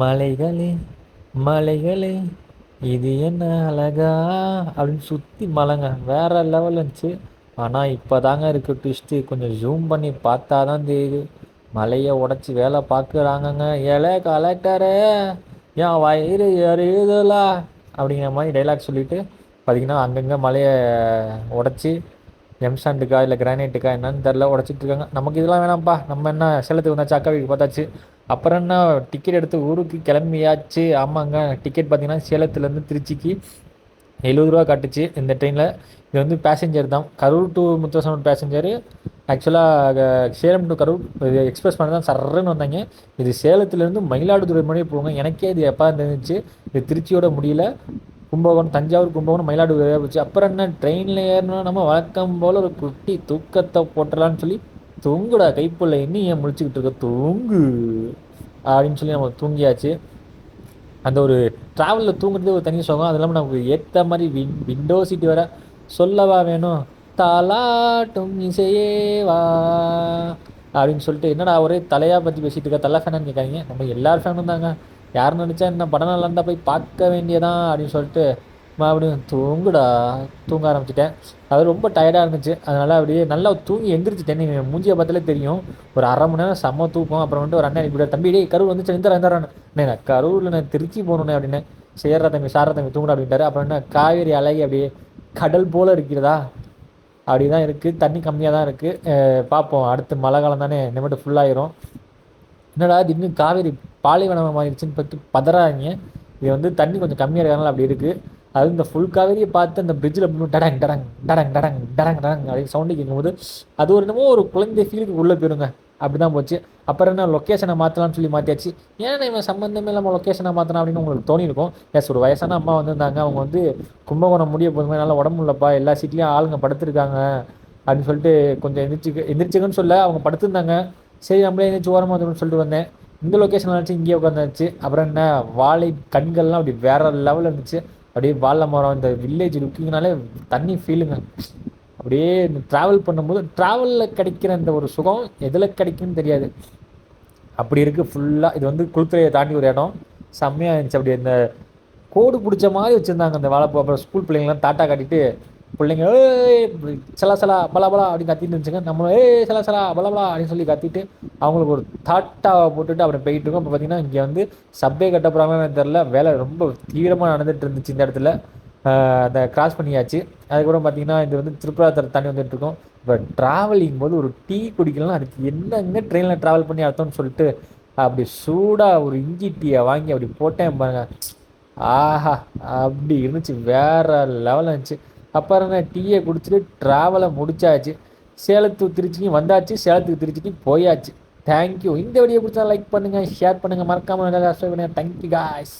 மலைகளே மலைகளே இது என்ன அழகா? அப்படின்னு சுற்றி மலைங்க. வேற லெவல் இருந்துச்சு. ஆனால் இப்போ தாங்க இருக்கு ட்விஸ்ட்டு கொஞ்சம் ஜூம் பண்ணி பார்த்தா தான் தெரியுது. மலையை உடச்சி வேலை பார்க்குறாங்கங்க. ஏழை கலெக்டரு ஏன் வயிறு எரியுதுல அப்படிங்கிற மாதிரி டைலாக் சொல்லிட்டு பார்த்தீங்கன்னா அங்கங்கே மலையை உடச்சி எம்சாண்டுக்கா இல்லை கிரானைட்டுக்கா என்னன்னு தெரில உடச்சிட்டு இருக்காங்க. நமக்கு இதெல்லாம் வேணாம்ப்பா. நம்ம என்ன சேலத்துக்கு வந்தாச்சு அக்கா வீட்டுக்கு பார்த்தாச்சு. அப்புறம் என்ன டிக்கெட் எடுத்து ஊருக்கு கிளம்பியாச்சு. ஆமாங்க. டிக்கெட் பார்த்தீங்கன்னா சேலத்துலேருந்து திருச்சிக்கு எழுபது ரூபா காட்டுச்சு. இந்த ட்ரெயினில் இது வந்து பேசஞ்சர் தான். கரூர் டு முத்தசனம் பேசஞ்சரு ஆக்சுவலாக சேலம் டு கரூர் இது எக்ஸ்பிரஸ் பண்ணி தான் சர்றன்னு வந்தாங்க. இது சேலத்துலேருந்து மயிலாடுதுறை முன்னாடியே போவாங்க எனக்கே இது எப்போ இருந்துச்சு. இது திருச்சியோட முடியல. கும்பகோணம் தஞ்சாவூர் கும்பகோணம் மயிலாடுதுறையாக போச்சு. அப்புறம் என்ன ட்ரெயினில் ஏறணும் நம்ம வழக்கம் போல் ஒரு குட்டி தூக்கத்தை போட்டலான்னு சொல்லி தூங்குடா கைப்புள்ள. இன்னும் ஏன் முடிச்சுக்கிட்டு இருக்க? தூங்கு. அப்படின்னு சொல்லி நம்ம தூங்கியாச்சு. அந்த ஒரு ட்ராவலில் தூங்குறது ஒரு தனி சுகம். அது இல்லாமல் நமக்கு ஏற்ற மாதிரி வின் விண்டோ சீட்டு வேற சொல்லவா வேணும்? தாலாட்டும் இசையேவா அப்படின்னு சொல்லிட்டு என்னடா ஒரே தலையாக பற்றி பேசிகிட்டு இருக்க? தலை ஃபேனான்னு கேட்காங்க நம்ம எல்லார் ஃபேனும் தாங்க. யார் நினச்சா என்ன படம் நல்லா இருந்தால் போய் பார்க்க வேண்டியதான் அப்படின்னு சொல்லிட்டு மறுபடியும் தூங்குடா தூங்க ஆரம்பிச்சிட்டேன். அது ரொம்ப டயர்டாக இருந்துச்சு. அதனால் அப்படியே நல்லா தூங்கி எந்திரிச்சிட்டேன். நீங்கள் மூஞ்சியை பார்த்தாலே தெரியும். ஒரு அரை மணி நேரம் செம்ம தூக்கம். அப்புறம் வந்துட்டு ஒரு அண்ணன் இப்படி தம்பி டேய் கரூர் வந்துச்சு இந்த இருந்தாரான் நான் கரூரில் நான் திருச்சி போகணுண்ணே அப்படின்னு. சேர்ற தம்பி சாரா தம்பி தூங்குடா அப்படின்ட்டாரு. அப்புறம் என்ன காவேரி அழகி அப்படியே கடல் போல் இருக்கிறதா? அப்படி தான் இருக்குது தண்ணி கம்மியாக தான் இருக்குது பார்ப்போம். அடுத்து மழை காலம் தானே. இனிமேட்டு ஃபுல்லாயிரும் என்னடா திடீர்னு காவேரி பாலைவனம் ஆயிடுச்சுன்னு பார்த்து பதறாங்க இது வந்து தண்ணி கொஞ்சம் கம்மியாக இருக்கிறனால அப்படி இருக்குது அது இந்த ஃபுல் காவேரியை பார்த்து அந்த பிரிட்ஜில் டடங் டடங் டடங் டடங் டடங் டடங் அப்படின்னு சவுண்டு கேட்கும்போது அது ஒரு என்னமோ ஒரு குழந்தை ஃபீலுக்கு உள்ளே போயிருங்க. அப்படி தான் போச்சு. அப்புறம் என்ன லொக்கேஷனை மாற்றலாம்னு சொல்லி மாற்றியாச்சு ஏன்னா இவன் சம்மந்தமே இல்லாமல் லொக்கேஷனை மாற்றினா அப்படின்னு உங்களுக்கு தோணியிருக்கும். எஸ் ஒரு வயசான அம்மா வந்திருந்தாங்க. அவங்க வந்து கும்பகோணம் முடிய போதுமே நல்லா உடம்பு இல்லைப்பா எல்லா சீட்லேயும் ஆளுங்க படுத்துருக்காங்க. அப்படின்னு சொல்லிட்டு கொஞ்சம் எந்திரிச்சு எந்திரிச்சுக்கன்னு சொல்ல அவங்க படுத்திருந்தாங்க. சரி நம்மளே எந்திரிச்சு ஓரமாக வந்துடும் சொல்லிட்டு வந்தேன். இந்த லொக்கேஷன் வந்துச்சு இங்கேயே உட்காந்துருச்சு அப்புறம் என்ன வாழை கண்கள்லாம் அப்படி வேற லெவலில் இருந்துச்சு. அப்படியே வாழை மரம் இந்த வில்லேஜ் லுக்கிங்னாலே தண்ணி ஃபீலுங்க அப்படியே இந்த ட்ராவல் பண்ணும்போது ட்ராவலில் கிடைக்கிற அந்த ஒரு சுகம் எதில் கிடைக்குன்னு தெரியாது. அப்படி இருக்குது ஃபுல்லாக இது வந்து குளித்துறையை தாண்டி ஒரு இடம். செம்மையாக இருந்துச்சு. அப்படி இந்த கோடு பிடிச்ச மாதிரி வச்சுருந்தாங்க அந்த வாழைப்பூ. அப்புறம் ஸ்கூல் பிள்ளைங்களாம் டாட்டா காட்டிட்டு பிள்ளைங்க ஏய் சலா சலா பலா பலா அப்படின்னு கத்திட்டு இருந்துச்சுங்க. நம்மளும் ஏ சலா சலா பலா பலா அப்படின்னு சொல்லி கத்திட்டு அவங்களுக்கு ஒரு தாட்டாவை போட்டுட்டு அப்படி போயிட்டு இருக்கோம். இப்போ பார்த்தீங்கன்னா இங்கே வந்து சப்பே கட்டப்படுறாங்கன்னு தெரில வேலை ரொம்ப தீவிரமாக நடந்துட்டு இருந்துச்சு இந்த இடத்துல. அதை கிராஸ் பண்ணியாச்சு. அதுக்கப்புறம் பார்த்தீங்கன்னா இது வந்து திருப்புராத்தர் தாண்டி வந்துட்டு இருக்கோம். இப்போ ட்ராவலிங் போது ஒரு டீ குடிக்கலாம் அதுக்கு என்னங்க ட்ரெயினில் ட்ராவல் பண்ணி அர்த்தம்னு சொல்லிட்டு அப்படி சூடாக ஒரு இஞ்சி டீயை வாங்கி அப்படி போட்டேன் பாருங்க. ஆஹா அப்படி இருந்துச்சு. வேற லெவலில் இருந்துச்சு. அப்புறம் நான் டீயை குடிச்சிட்டு ட்ராவலை முடிச்சாச்சு. சேலத்து திருச்சிக்கும் வந்தாச்சு. சேலத்துக்கு திருச்சிக்கும் போயாச்சு. தேங்க்யூ இந்த வீடியோ பிடிச்சா லைக் பண்ணுங்கள் ஷேர் பண்ணுங்கள் மறக்காமல் நல்லா பண்ணுங்கள் தேங்க்யூ காய்ஸ்